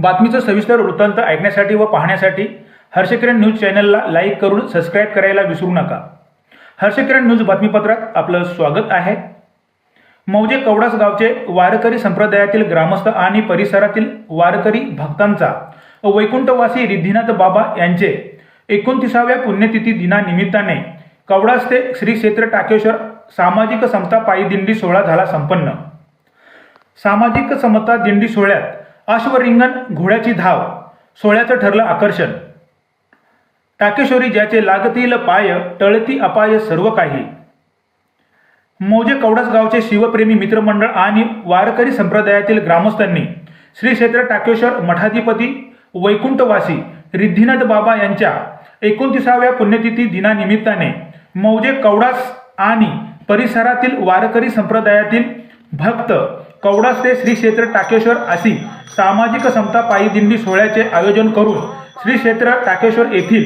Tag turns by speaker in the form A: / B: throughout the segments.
A: बातमीचं सविस्तर वृत्तांत ऐकण्यासाठी व पाहण्यासाठी हर्षकिरण न्यूज चॅनलला लाईक करून सबस्क्राईब करायला विसरू नका. हर्षकिरण न्यूज बातमीपत्रात आपलं स्वागत आहे. मौजे कवडास गावचे वारकरी संप्रदायातील ग्रामस्थ आणि परिसरातील वारकरी भक्तांचा वैकुंठवासी रिद्धिनाथ बाबा यांचे एकोणतीसाव्या पुण्यतिथी दिनानिमित्ताने कवडास ते श्री क्षेत्र टाकेश्वर सामाजिक समता पायी दिंडी सोहळा झाला संपन्न. सामाजिक समता दिंडी सोहळ्यात अश्वरिंगण घोड्याची धाव सोहळ्याचं ठरलं आकर्षण. टाकेश्वरी ज्याचे लागतील पाय टळती अपाय सर्व काही. मौजे कवडसगावचे शिवप्रेमी मित्रमंडळ आणि वारकरी संप्रदायातील ग्रामस्थांनी श्री क्षेत्र टाकेश्वर मठाधिपती वैकुंठवासी रिद्धिनाथ बाबा यांच्या एकोणतीसाव्या पुण्यतिथी दिनानिमित्ताने मौजे कवडास आणि परिसरातील वारकरी संप्रदायातील भक्त कवडास ते श्री क्षेत्र टाकेश्वर अशी सामाजिक समता पायी दिंडी सोहळ्याचे आयोजन करून श्री क्षेत्र टाकेश्वर येथील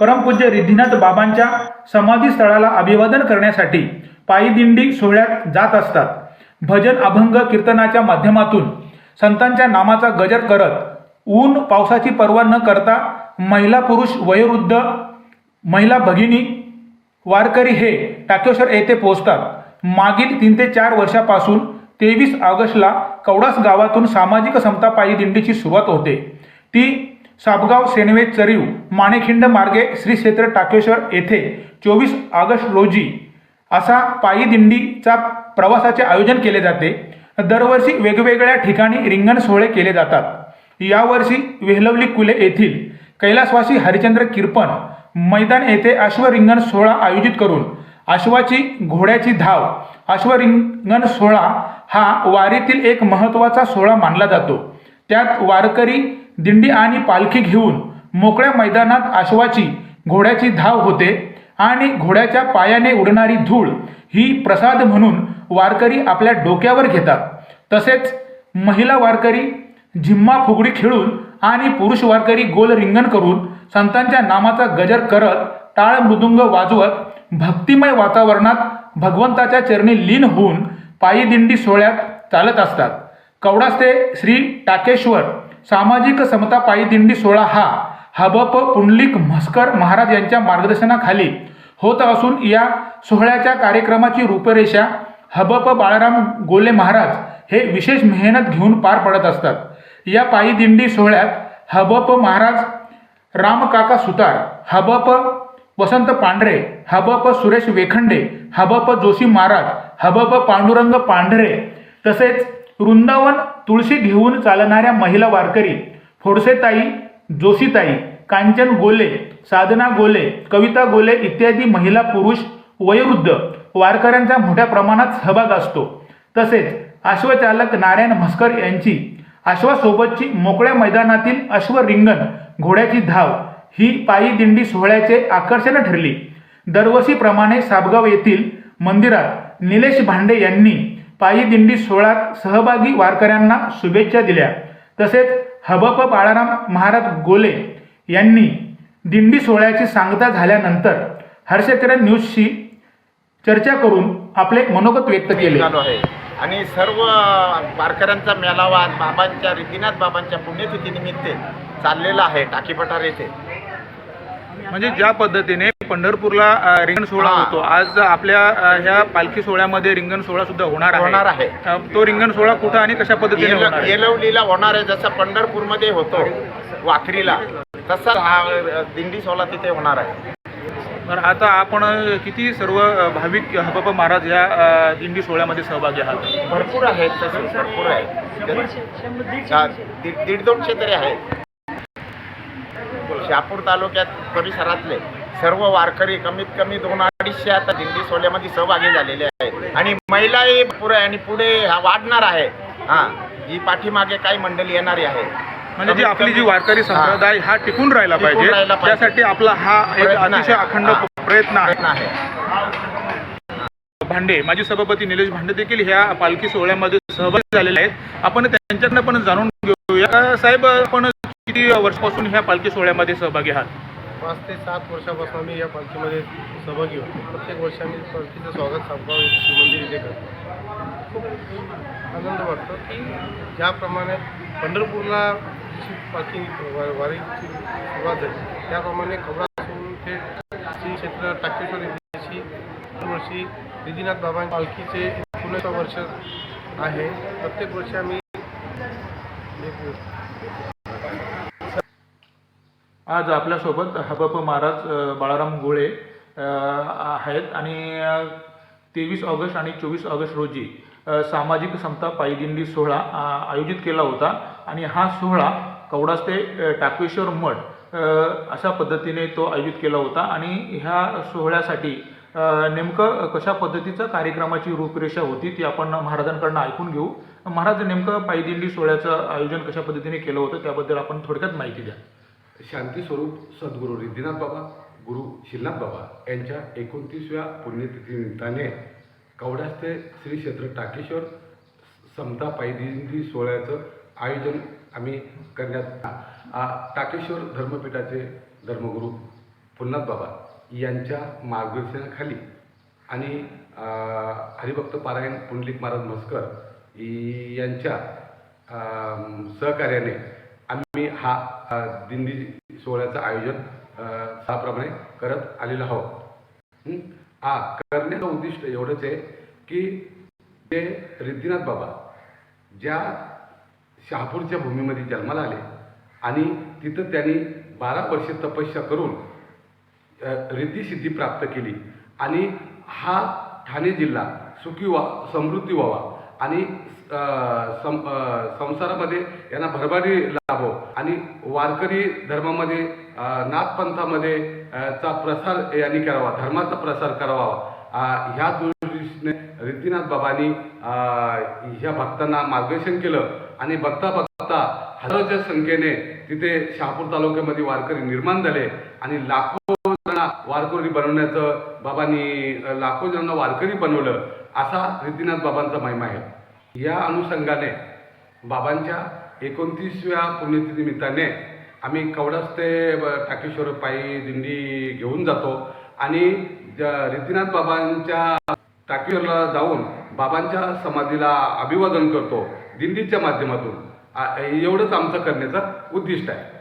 A: परमपूज्य रिद्धिनाथ बाबांच्या समाधी स्थळाला अभिवादन करण्यासाठी पायी दिंडी सोहळ्यात जात असतात. भजन अभंग कीर्तनाच्या माध्यमातून संतांच्या नामाचा गजर करत ऊन पावसाची पर्वा न करता महिला पुरुष वयोवृद्ध महिला भगिनी वारकरी हे टाकेश्वर येथे पोहोचतात. मागील तीन ते चार वर्षापासून तेवीस ऑगस्टला कवडास गावातून सामाजिक समता पायी दिंडीची सुरुवात होते. ती साबगाव सेनवे चरीव माणेखिंड मार्गे श्री क्षेत्र टाकेश्वर येथे चोवीस ऑगस्ट रोजी असा पायी दिंडीचा प्रवासाचे आयोजन केले जाते. दरवर्षी वेगवेगळ्या ठिकाणी रिंगण सोहळे केले जातात. यावर्षी वेहलवली कुले येथील कैलासवासी हरिचंद्र किर्पण मैदान येथे अश्वरिंगण सोहळा आयोजित करून अश्वाची घोड्याची धाव अश्वरिंगण सोहळा हा वारीतील एक महत्त्वाचा सोहळा मानला जातो. त्यात वारकरी दिंडी आणि पालखी घेऊन मोकळ्या मैदानात अश्वाची घोड्याची धाव होते आणि घोड्याच्या पायाने उडणारी धूळ ही प्रसाद म्हणून वारकरी आपल्या डोक्यावर घेतात. तसेच महिला वारकरी झिम्मा फुगडी खेळून आणि पुरुष वारकरी गोल रिंगण करून संतांच्या नामाचा गजर करत टाळ मृदुंग वाजवत भक्तिमय वातावरणात भगवंताच्या चरणी लीन होऊन पायी दिंडी सोहळ्यात चालत असतात. कवडास ते श्री टाकेश्वर सामाजिक समता पायी दिंडी सोहळा हा हबप पुंडलिक म्हस्कर महाराज यांच्या मार्गदर्शनाखाली होत असून या सोहळ्याच्या कार्यक्रमाची रूपरेषा हबप बाळाराम गोले महाराज हे विशेष मेहनत घेऊन पार पडत असतात. या पायी दिंडी सोहळ्यात हबप महाराज रामकाका सुतार हबप वसंत पांढरे हबप सुरेश वेखंडे हबप जोशी महाराज हबप पांडुरंग पांढरे तसेच वृंदावन तुळशी घेऊन चालणाऱ्या महिला वारकरी फोडसेताई जोशीताई कांचन गोले साधना गोले कविता गोले इत्यादी महिला पुरुष वयोवृद्ध वारकऱ्यांचा मोठ्या प्रमाणात सहभाग असतो. तसेच अश्वचालक नारायण म्हस्कर यांची अश्वासोबतची मोकळ्या मैदानातील अश्वरिंगण घोड्याची धाव ही पायी दिंडी सोहळ्याचे आकर्षण ठरली. दरवर्षीप्रमाणे साबगाव येथील मंदिरात निलेश भांडे यांनी पायी दिंडी सोहळ्यात सहभागी वारकऱ्यांना शुभेच्छा दिल्या. तसेच हबप बाळाराम महाराज गोले यांनी दिंडी सोहळ्याची सांगता झाल्यानंतर हर्षकिरण न्यूजशी चर्चा करून आपले मनोगत व्यक्त केले.
B: आहे. आणि सर्व वारकऱ्यांचा मेळावा आज बाबांच्या रिद्धिनाथ बाबांच्या पुण्यतिथीनिमित्त चाललेला आहे टाकी पठार येथे.
A: म्हणजे ज्या पद्धतीने पंढरपूरला रिंगण सोहळा
B: हा.
A: होतो आज आपल्या ह्या पालखी सोहळ्यामध्ये रिंगण सोहळा सुद्धा होणार आहे.
B: होणार आहे.
A: तो रिंगण सोहळा कुठं आणि कशा पद्धतीने
B: येल-
A: होणार आहे?
B: येलवलीला होणार आहे जसं पंढरपूरमध्ये होतो वाखरीला. तसा हा दिंडी सोहळा तिथे होणार आहे.
A: तर आता आपण किती सर्व भाविक हबप महाराज या दिंडी सोहळ्यामध्ये सहभागी आहात?
B: भरपूर आहेत तसे भरपूर आहेत. दीड दोनशे तरी आहेत. शहापूर तालुक्यात परिसरातले सर्व वारकरी कमीत कमी दोन अडीचशे आता दिंडी सोहळ्यामध्ये सहभागी झालेले आहेत. आणि महिलाही पुढे आणि पुढे हा वाढणार आहे. हा ही पाठीमागे काही मंडळी येणारी आहे
A: म्हणजे जी आपली जी वारकरी संप्रदाय हा टिकून राहिला पाहिजे. त्यासाठी आपला हा एक अतिशय. अखंड. प्रयत्न आहे. भांडे माजी सभापती निलेश भांडे देखील ह्या पालखी सोहळ्यामध्ये सहभागी झालेले आहेत. आपण त्यांच्याकडनं पण जाणून घेऊया. साहेब आपण किती वर्षापासून ह्या पालखी सोहळ्यामध्ये सहभागी आहात?
C: पाच ते सात वर्षापासून आम्ही या पालखीमध्ये सहभागी होतो. प्रत्येक वर्षी आम्ही पालखीचं स्वागत सापगाव शिवमंदिर इथे करतो. खूप आनंद वाटतो की ज्याप्रमाणे पंढरपूरला जी पालखी वारीची सुरुवात झाली त्याप्रमाणे कवडासून थेट श्री क्षेत्र टाकेश्वर येथेची दरवर्षी निधीनाथ बाबा पालखीचे एकोणीसवं वर्ष आहे. प्रत्येक वर्षी आम्ही एक
A: आज आपल्यासोबत हबप महाराज बाळाराम गोळे आहेत. आणि तेवीस ऑगस्ट आणि चोवीस ऑगस्ट रोजी सामाजिक समता पायदिंडी सोहळा आयोजित केला होता. आणि हा सोहळा कवडास ते टाकेश्वर मठ अशा पद्धतीने तो आयोजित केला होता. आणि ह्या सोहळ्यासाठी नेमकं कशा पद्धतीचं कार्यक्रमाची रूपरेषा होती ती आपण महाराजांकडनं ऐकून घेऊ. महाराज नेमकं पायदिंडी सोहळ्याचं आयोजन कशा पद्धतीने केलं होतं त्याबद्दल आपण थोडक्यात माहिती द्या.
D: शांती स्वरूप सद्गुरू रिद्धिनाथ बाबा गुरु शिलनाथ बाबा यांच्या एकोणतीसव्या पुण्यतिथीनिमित्ताने कवडास ते श्री क्षेत्र टाकेश्वर समता पायदिंडी सोहळ्याचं आयोजन आम्ही करण्यात टाकेश्वर धर्मपीठाचे धर्मगुरू पुन्नाथ बाबा यांच्या मार्गदर्शनाखाली आणि हरिभक्त पारायण पुंडलिक महाराज म्हस्कर यांच्या सहकार्याने आम्ही हा दिंडी सोहळ्याचं आयोजन त्याप्रमाणे करत आलेलो आहोत. हा? करण्याचं उद्दिष्ट एवढंच आहे की ते रिद्धिनाथ बाबा ज्या शहापूरच्या भूमीमध्ये जन्माला आले आणि तिथं त्यांनी बारा वर्षे तपस्या करून अ, रिद्धिसिद्धी प्राप्त केली आणि हा ठाणे जिल्हा सुखी व्हा समृद्धी व्हावा आणि सं संसारामध्ये यांना भरभराटी लाभो हो. आणि वारकरी धर्मामध्ये नाथपंथामध्ये चा प्रसार यांनी करावा धर्माचा प्रसार करावा. ह्या दृष्टीने रिद्धिनाथ बाबांनी ह्या भक्तांना मार्गदर्शन केलं. आणि बघता बघता हजारोच्या संख्येने तिथे शहापूर तालुक्यामध्ये वारकरी निर्माण झाले. आणि लाखो जणांना वारकरी बनवण्याचं बाबांनी लाखो जणांना वारकरी बनवलं असा रिद्धिनाथ बाबांचा महिमा आहे. या अनुषंगाने बाबांच्या एकोणतीसव्या पुण्यतिथीनिमित्ताने आम्ही कवडास ते टाकेश्वर पायी दिंडी घेऊन जातो. आणि ज- बाबांच्या टाकीवरला जाऊन बाबांच्या समाधीला अभिवादन करतो दिंडीच्या माध्यमातून. एवढंच आमचं करण्याचं उद्दिष्ट आहे.